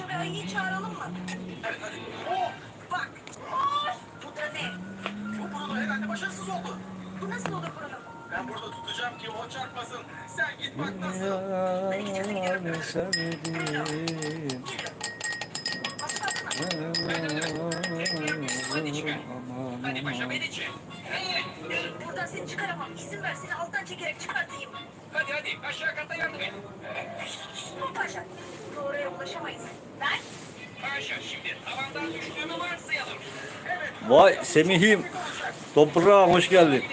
Ve Ayı'yı çağıralım mı? Evet hadi. Oh, bak. Oh, bu da ne? Bu Bruno herhalde başarısız oldu. Bu nasıl olur Bruno? Ben burada tutacağım ki o çarpmasın. Sen git bak nasıl. Yar sevdim Geliyor. Başladın mı? Hadi paşa beni çek. Buradan seni çıkaramam. İzin ver seni alttan çekerek çıkartayım. Hadi hadi aşağı kata yardım et. Paşa, oraya ulaşamayız. Ben Paşa şimdi tavandan düştüğümü varsayalım. Evet. Vay Semih'im. Toprağım hoş geldin.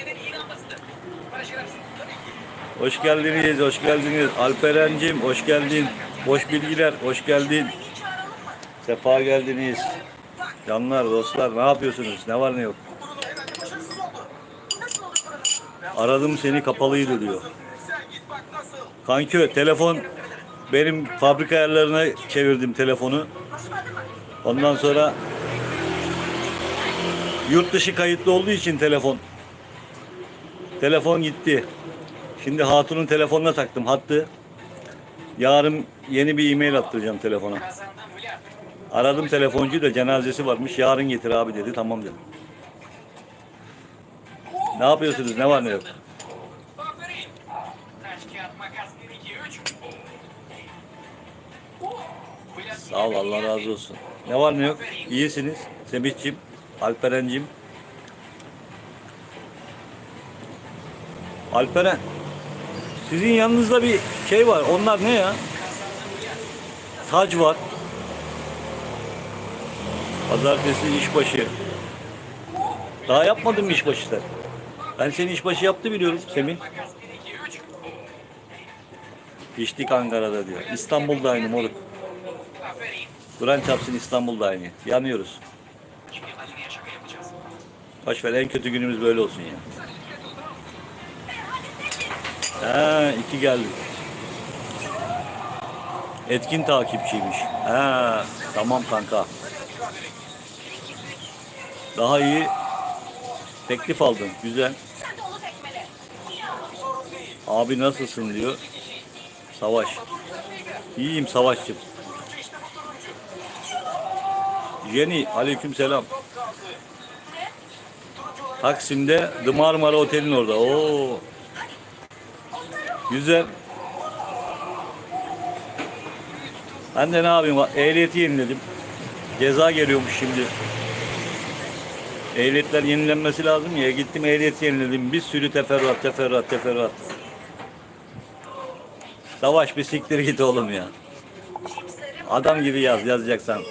Hoş geldiniz, hoş geldiniz. Alperen'cim hoş geldin. Boş bilgiler, hoş geldin. Sefa geldiniz. Canlar, dostlar ne yapıyorsunuz? Ne var ne yok? Bu bu? Aradım seni kapalıydı diyor. Sen git bak nasıl. Kankö telefon benim fabrika ayarlarına çevirdim telefonu. Ondan sonra yurt dışı kayıtlı olduğu için telefon. Telefon gitti. Şimdi hatunun telefonuna taktım hattı. Yarın yeni bir e-mail attıracağım telefona. Aradım telefoncuyu da cenazesi varmış. Yarın getir abi dedi. Tamam dedim. Ne yapıyorsunuz? Ne var ne yok? Aferin. Taş kağıt makas 1 2 3. Sağ ol Allah razı olsun. Ne var ne yok? İyisiniz. Semih'cim, Alperen'cim. Alperen. Sizin yanınızda bir şey var. Onlar ne ya? Tac var. Pazartesi işbaşı. Daha yapmadın mı işbaşı? Ben seni işbaşı yaptı biliyorum Semih. Makas 1 2 3. İçtik Ankara'da diyor. İstanbul'da aynı moruk. Duran çapsın İstanbul'da aynı. Yanıyoruz. Boş ver en kötü günümüz böyle olsun ya. Ha iki geldi. Etkin takipçiymiş. Ha tamam kanka. Daha iyi teklif aldın. Güzel. Abi nasılsın diyor. Savaş. İyiyim Savaşçım. Yeni aleyküm selam. Taksim'de The Marmara Otel'in orada. Oo. Güzel. Ben de ne yapayım? Ehliyeti yeniledim. Ceza geliyormuş şimdi. Ehliyetler yenilenmesi lazım ya. Gittim ehliyeti yeniledim. Bir sürü teferruat, teferruat, teferruat. Savaş bir siktir git oğlum ya. Adam gibi yaz yazacaksan.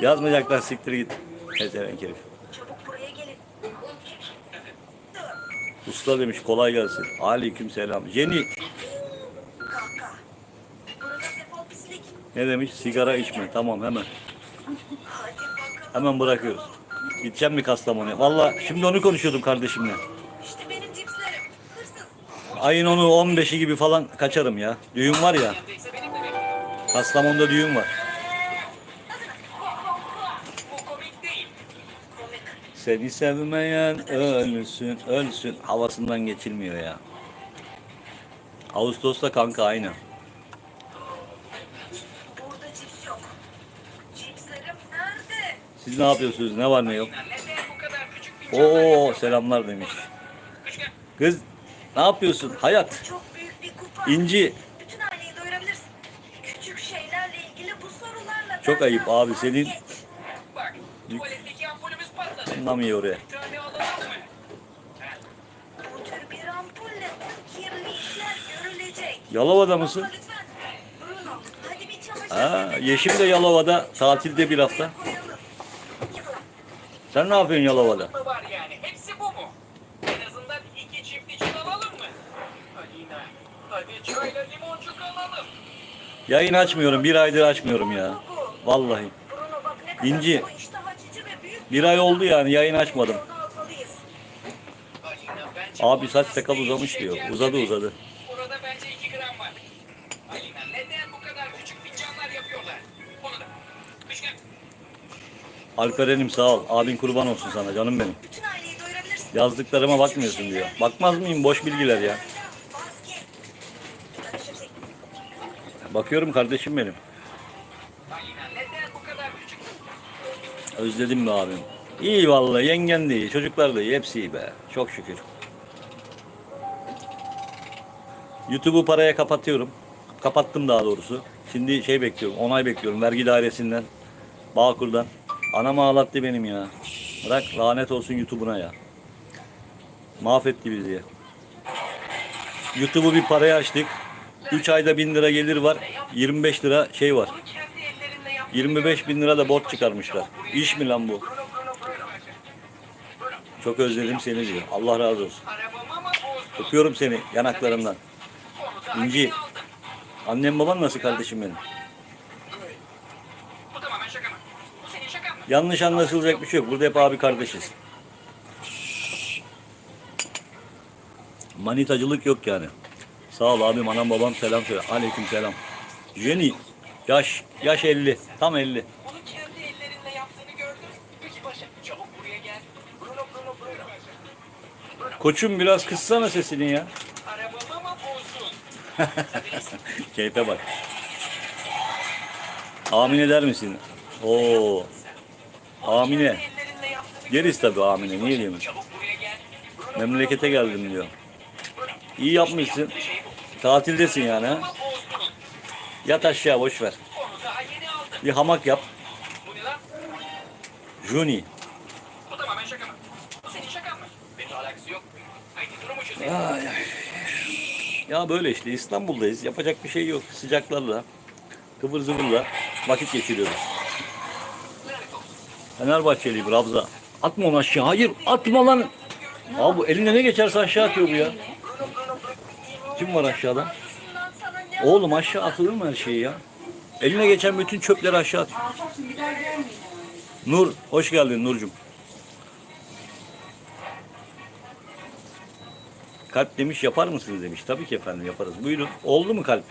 Yazmayacaklar siktir git. Ezerenk herif. çabuk buraya gelin. Usta demiş kolay gelsin. Aleyküm selam. Jenny Kanka. Burada defol pislik. ne demiş? Sigara içme. Tamam hemen. Hemen bırakıyoruz. Gideceğim mi Kastamonu'ya? Valla şimdi onu konuşuyordum kardeşimle. İşte benim cipslerim. Hırsız. Ayın onu 15'i gibi falan kaçarım ya. Düğün var ya. Kastamonu'da düğün var. Bu komik değil. Komik. Seni sevmeyen ölsün, ölsün. Havasından geçilmiyor ya. Ağustos'ta kanka aynı. Burada cips yok. Cipslerim nerede? Siz ne yapıyorsunuz? Ne var ne yok? Neden bu kadar küçük bir canlı Oo selamlar demiş. Kız ne yapıyorsun? Hayat. Çok büyük bir kupa. İnci. Bütün aileyi doyurabilirsin. Küçük şeylerle ilgili bu sorularla Çok ayıp abi, senin- patladı. Anlamıyor oraya. Bir tane alalım mı? Bu tür bir ampulle tüm kirli işler görülecek. Yalova'da mısın? Lütfen. Bruno, hadi bir çamaşır Ha, sepeti Yeşim de Yalova'da tatilde bir hafta. koyalım. Sen ne yapıyorsun Yalova'da? mı var yani? Hepsi bu mu? En azından iki çift için alalım mı? Alina, hadi çayla limoncuk alalım. Yayın açmıyorum. Bir aydır açmıyorum ya. Vallahi. Bruno bak ne kadar İnci. Bir ay oldu yani yayın açmadım. Abi saç sakal uzamış diyor. Uzadı uzadı. Burada bence 2 gram var. Alina neden bu kadar küçük fincanlar yapıyorlar? Onu da. Kışkı. Alperen'im sağ ol. Abin kurban olsun sana canım benim. Yazdıklarıma bakmıyorsun diyor. Bakmaz mıyım? Boş bilgiler ya. Bakıyorum kardeşim benim. Alina neden bu kadar küçük? Özledim be abim. İyi vallahi yengen de iyi, çocuklar da iyi, hepsi iyi be. Çok şükür. YouTube'u paraya kapatıyorum. Kapattım daha doğrusu. Şimdi şey bekliyorum, onay bekliyorum vergi dairesinden, Bağkur'dan. Anam ağlattı benim ya. Bırak lanet olsun YouTube'una ya. Mahvetti bizi ya. YouTube'u bir paraya açtık. 3 ayda 1000 lira gelir var. 25 lira şey var. Onu kendi ellerinle yaptın. 25 bin lira da borç çıkarmışlar. İş mi lan bu? Çok özledim seni diyor. Allah razı olsun. Öpüyorum seni da İnci. Annem baban nasıl kardeşim benim? Yanlış anlaşılacak bir şey yok. Burada hep abi kardeşiz. Manitacılık yok yani. Sağ ol abim, anam babam selam söyle. Aleyküm selam. Jenny, yaş, yaş 50. Tam 50. Onu kendi ellerinle yaptığını gördün. Peki Başa çabuk buraya gel. Bruno, Bruno, Bruno. Koçum biraz kıssana sesini ya. Arabamı ama bozdun. Keyfe bak. Amin eder misin? Oo. Amine. Ellerinle yaptığını Yeriz tabii amine. Niye diyemem? Çabuk buraya gel. Bruno, Memlekete geldim diyor. İyi yapmışsın. Şey. Tatildesin yani ha. Yat aşağı boş ver. Bir hamak yap. Bu ne lan? Juni. Bu tamamen şaka mı? Bu senin şakan mı? Benimle alakası yok. Haydi. Ay, ay. Ya böyle işte İstanbul'dayız. Yapacak bir şey yok. Sıcaklarla, kıvır zıvırla vakit geçiriyoruz. Lanet olsun. Fenerbahçeliyim Rabza. Atma onu aşağı. Hayır atma lan. Abi bu eline ne geçerse aşağı atıyor bu ya. Kim var aşağıda? Oğlum aşağı atılır mı her şeyi ya? Eline geçen bütün çöpleri aşağı atıyor. Nur, hoş geldin Nurcum. Kalp demiş yapar mısınız demiş. Tabii ki efendim yaparız. Buyurun. Oldu mu kalp?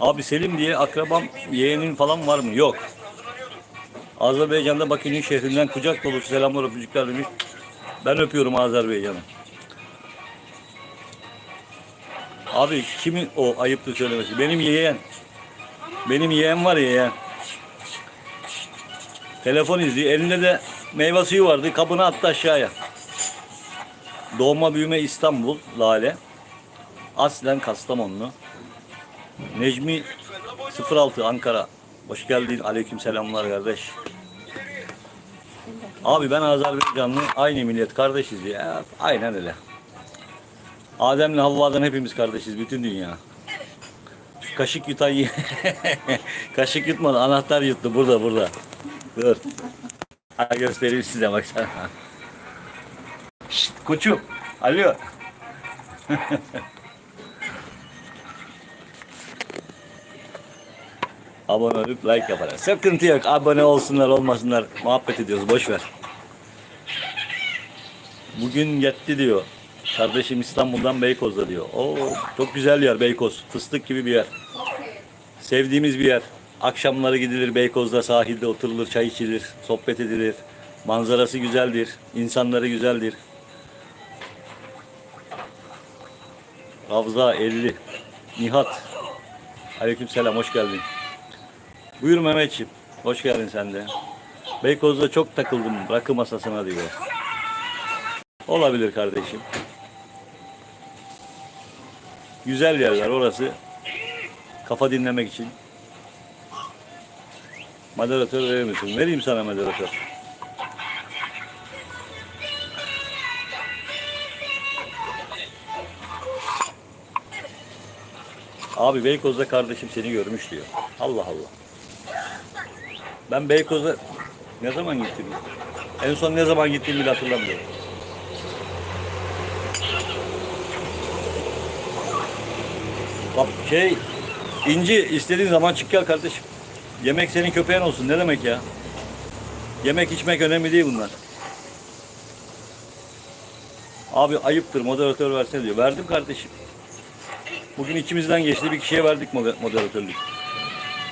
Abi Selim diye akrabam yeğenin falan var mı? Yok. Azerbaycan'da Bakü'nün şehrinden kucak dolusu selamlar öpücükler demiş. Ben öpüyorum Azerbaycan'ı. Abi kimin o ayıptır söylemesi? Benim yeğen. Benim yeğen var ya yeğen. Telefon izliyor. Elinde de meyve suyu vardı. Kabını attı aşağıya. Doğma büyüme İstanbul. Lale. Aslen Kastamonlu. Necmi 06 Ankara. Hoş geldin. Aleyküm selamlar kardeş. Abi ben Azerbaycanlı. Aynı millet kardeşiz ya. Aynen öyle. Adem'le Havva'dan hepimiz kardeşiz. Bütün dünya. Kaşık yutan Kaşık yutmadı. Anahtar yuttu. Burada burada. Dur. Ha, göstereyim size baksana. Şşt koçum. Alo. Abone olup like yaparlar. Sıkıntı yok. Abone olsunlar olmasınlar. Muhabbet ediyoruz. Boş ver. Bugün yetti diyor. Kardeşim İstanbul'dan Beykoz'da diyor. Oo, çok güzel yer Beykoz. Fıstık gibi bir yer. Sevdiğimiz bir yer. Akşamları gidilir Beykoz'da sahilde oturulur, çay içilir, sohbet edilir. Manzarası güzeldir, insanları güzeldir. Ravza 50. Nihat. Aleykümselam hoş geldin. Buyur Mehmetciğim. Hoş geldin sen de. Beykoz'da çok takıldım rakı masasına diyor. Olabilir kardeşim. Güzel yerler orası. Kafa dinlemek için. Moderatör verir misin? Vereyim sana moderatör. Abi Beykoz'da kardeşim seni görmüş diyor. Allah Allah. Ben Beykoz'a ne zaman gittim? En son ne zaman gittiğimi bile hatırlamıyorum. Şey İnci istediğin zaman çık gel kardeşim. Yemek senin köpeğin olsun ne demek ya? Yemek içmek önemli değil bunlar. Abi ayıptır moderatör versene diyor. Verdim kardeşim. Bugün ikimizden geçti bir kişiye verdik moder- moderatörlük.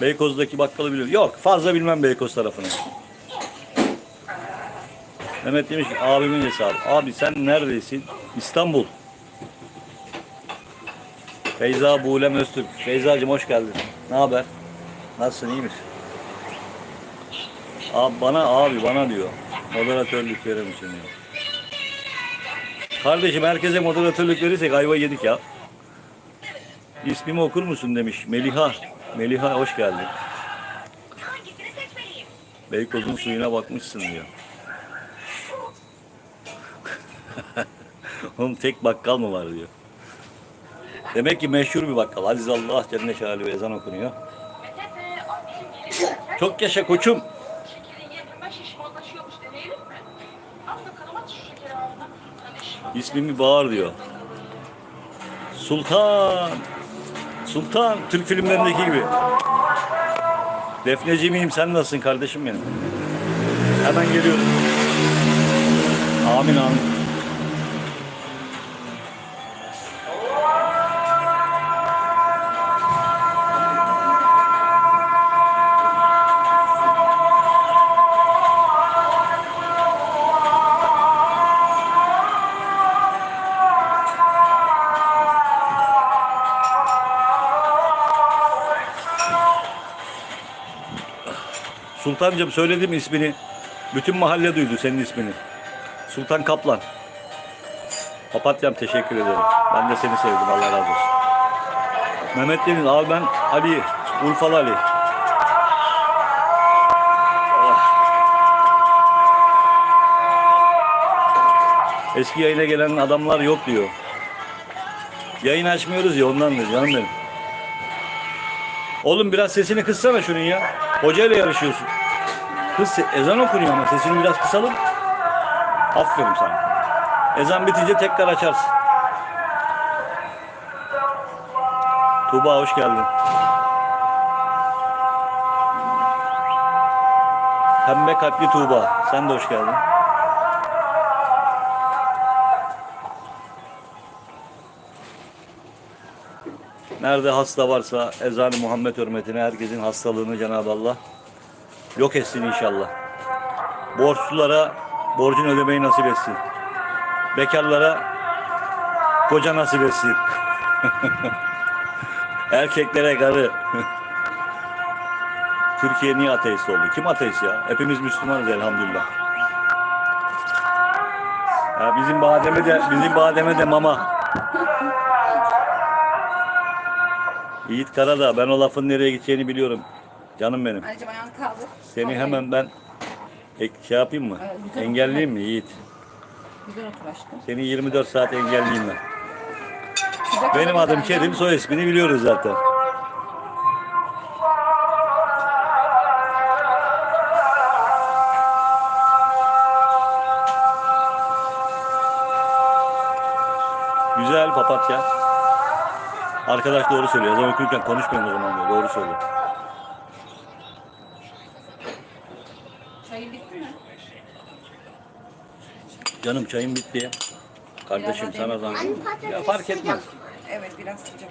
Beykoz'daki bakkalı biliyor. Yok fazla bilmem Beykoz tarafını. Mehmet demiş ki abimin hesabı. Abi sen neredesin? İstanbul. Feyza Buğlem Öztürk. Feyzacığım hoş geldin. Ne haber? Nasılsın iyi misin? Abi bana abi bana diyor. Moderatörlük verir misin diyor. Kardeşim herkese moderatörlük verirsek ayva yedik ya. İsmimi okur musun demiş. Meliha. Meliha hoş geldin. Beykoz'un suyuna bakmışsın diyor. Oğlum tek bakkal mı var diyor. Demek ki meşhur bir bakkal. Aziz Allah Celle Şalaluhu ezan okunuyor. Çok yaşa koçum. İsmimi bağır diyor. Sultan. Sultan. Türk filmlerindeki gibi. Defneci miyim sen nasılsın kardeşim benim? Hemen geliyorum. Amin amin. Sultancığım söyledim ismini. Bütün mahalle duydu senin ismini. Sultan Kaplan. Papatyam teşekkür ederim. Ben de seni sevdim Allah razı olsun. Mehmet Deniz abi ben Ali. Urfalı Ali. Eski yayına gelen adamlar yok diyor. Yayın açmıyoruz ya ondan da canım benim. Oğlum biraz sesini kıssana şunun ya. Hocayla yarışıyorsun. Kız ezan okunuyor ama sesini biraz kısalım. Aferin sana. Ezan bitince tekrar açarsın. Tuğba hoş geldin. Pembe kalpli Tuğba. Sen de hoş geldin. Nerede hasta varsa ezan-ı Muhammed hürmetine herkesin hastalığını Cenab-ı Allah yok etsin inşallah. Borçlulara borcun ödemeyi nasip etsin. Bekarlara koca nasip etsin. Erkeklere karı. Türkiye niye ateist oldu? Kim ateist ya? Hepimiz Müslümanız elhamdülillah. Ya bizim bademe de bizim bademe de mama. Yiğit Karadağ ben o lafın nereye gideceğini biliyorum. Canım benim. Kaldır. Seni hemen ben ek, şey yapayım mı? Evet, güzel Engelleyeyim mi Yiğit? Güzel otur aşkım. Seni 24 saat engelleyeyim ben. Sıcak Benim adım güzel, Kerim, soy ismini biliyoruz zaten. Güzel papatya. Arkadaş doğru söylüyor. Yazan okurken konuşmayın o zaman diyor. Doğru söylüyor. Çayın bitti mi? Canım çayım bitti ya. Kardeşim Biraz sana zahmet. Ya fark etmez. Evet biraz sıcak.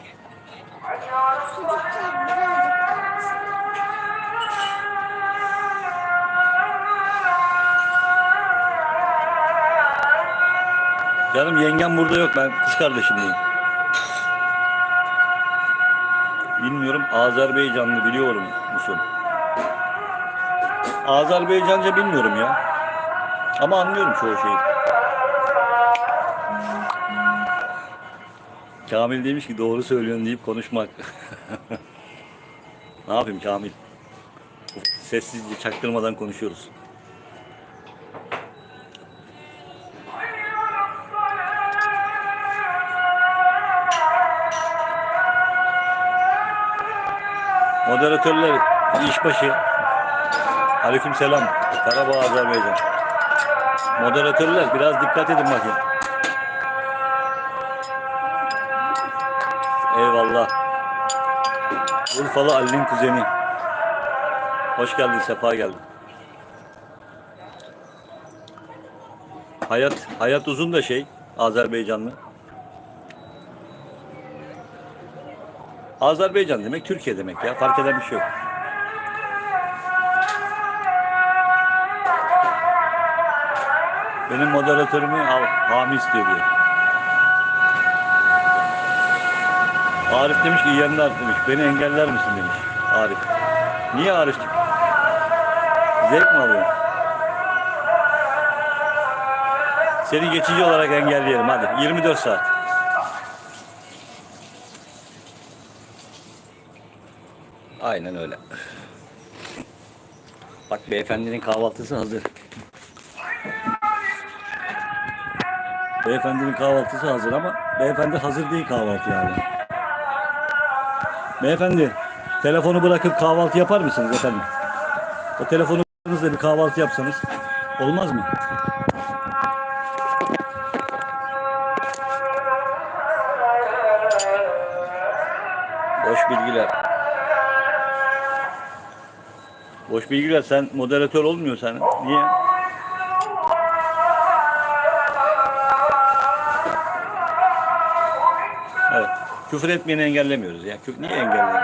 Canım yengem burada yok. Ben kız kardeşimliyim. Bilmiyorum. Azerbaycanlı biliyorum musun? Azerbaycanca bilmiyorum ya. Ama anlıyorum çoğu şeyi. Kamil demiş ki doğru söylüyorsun deyip konuşmak. ne yapayım Kamil? Sessizce çaktırmadan konuşuyoruz. Moderatörler işbaşı. Aleyküm selam. Karabağ Azerbaycan. Moderatörler biraz dikkat edin bakayım. Eyvallah. Urfalı Ali'nin kuzeni. Hoş geldin, sefa geldin. Hayat, hayat uzun da şey, Azerbaycanlı. Azerbaycan demek Türkiye demek ya. Fark eden bir şey yok. Benim moderatörümü al, Hami istiyor. Arif demiş ki iyi demiş. Beni engeller misin demiş Arif. Niye hariç? Zevk mi alıyorsun? Seni geçici olarak engelleyelim hadi. 24 saat. Aynen öyle. Bak beyefendinin kahvaltısı hazır. Beyefendinin kahvaltısı hazır ama beyefendi hazır değil kahvaltı yani. Beyefendi telefonu bırakıp kahvaltı yapar mısınız efendim? O telefonu bırakınız da bir kahvaltı yapsanız olmaz mı? Boş bilgiler. Boş bilgiler sen moderatör olmuyor sen. Niye? Küfür etmeyeni engellemiyoruz ya. Küfür niye engelleyelim?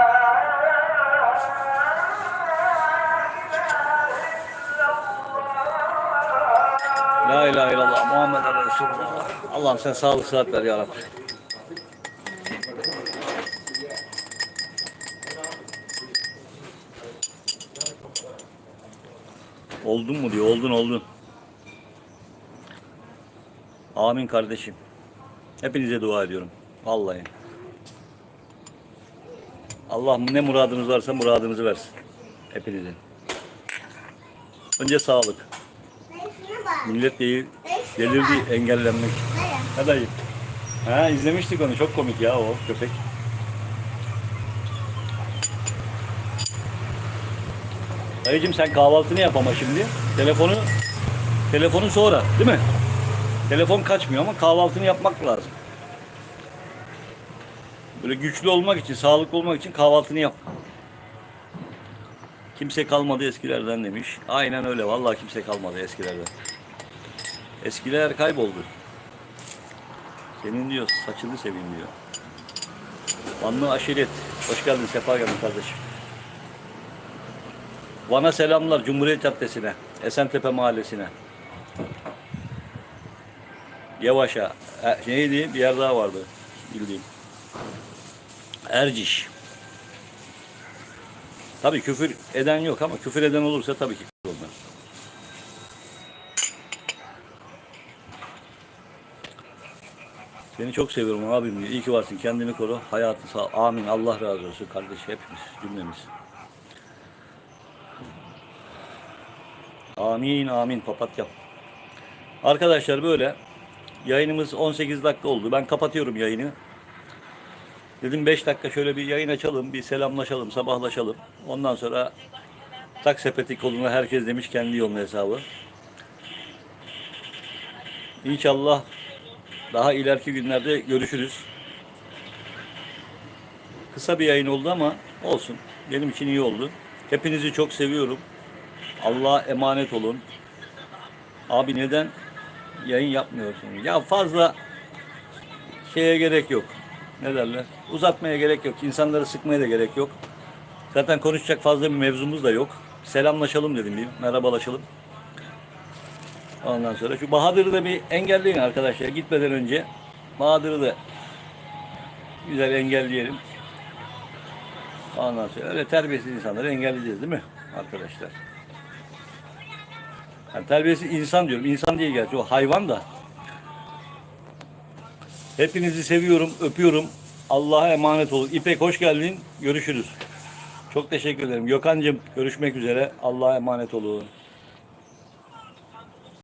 La ilahe illallah Muhammed Resulullah. Allah'ım sen sağlık sıhhat ver ya Rabbi. Oldun mu diyor. Oldun oldun. Amin kardeşim. Hepinize dua ediyorum. Vallahi. Allah ne muradınız varsa muradınızı versin. Hepinize. Önce sağlık. Millet değil, delirdi engellenmek. Ha dayı. Ha izlemiştik onu. Çok komik ya o köpek. Dayıcım sen kahvaltını yap ama şimdi. Telefonu telefonu sonra değil mi? Telefon kaçmıyor ama kahvaltını yapmak lazım. Böyle güçlü olmak için, sağlıklı olmak için kahvaltını yap. Kimse kalmadı eskilerden demiş. Aynen öyle. Vallahi kimse kalmadı eskilerden. Eskiler kayboldu. Senin diyor saçını seveyim diyor. Vanlı aşiret. Hoş geldin, sefa geldin kardeşim. Van'a selamlar Cumhuriyet Caddesi'ne, Esentepe Mahallesi'ne. Yavaş'a. E, neydi? Bir yer daha vardı bildiğim. Erciş. Tabii küfür eden yok ama küfür eden olursa tabii ki olmaz. Seni çok seviyorum abim diyor. İyi ki varsın. Kendini koru. Hayatı sağ. Amin. Allah razı olsun kardeş. Hepimiz, cümlemiz. Amin amin papatya. Arkadaşlar böyle yayınımız 18 dakika oldu. Ben kapatıyorum yayını. Dedim 5 dakika şöyle bir yayın açalım, bir selamlaşalım, sabahlaşalım. Ondan sonra tak sepeti koluna herkes demiş kendi yolun hesabı. İnşallah daha ileriki günlerde görüşürüz. Kısa bir yayın oldu ama olsun. Benim için iyi oldu. Hepinizi çok seviyorum. Allah'a emanet olun. Abi neden yayın yapmıyorsun? Ya fazla şeye gerek yok. Ne derler? Uzatmaya gerek yok. İnsanları sıkmaya da gerek yok. Zaten konuşacak fazla bir mevzumuz da yok. Selamlaşalım dedim bir. Merhabalaşalım. Ondan sonra şu Bahadır'ı da bir engelleyin arkadaşlar. Gitmeden önce Bahadır'ı da güzel engelleyelim. Ondan sonra öyle terbiyesiz insanları engelleyeceğiz değil mi arkadaşlar? Yani terbiyesiz insan diyorum. İnsan değil gerçi o hayvan da. Hepinizi seviyorum, öpüyorum. Allah'a emanet olun. İpek hoş geldin. Görüşürüz. Çok teşekkür ederim. Gökhan'cığım görüşmek üzere. Allah'a emanet olun.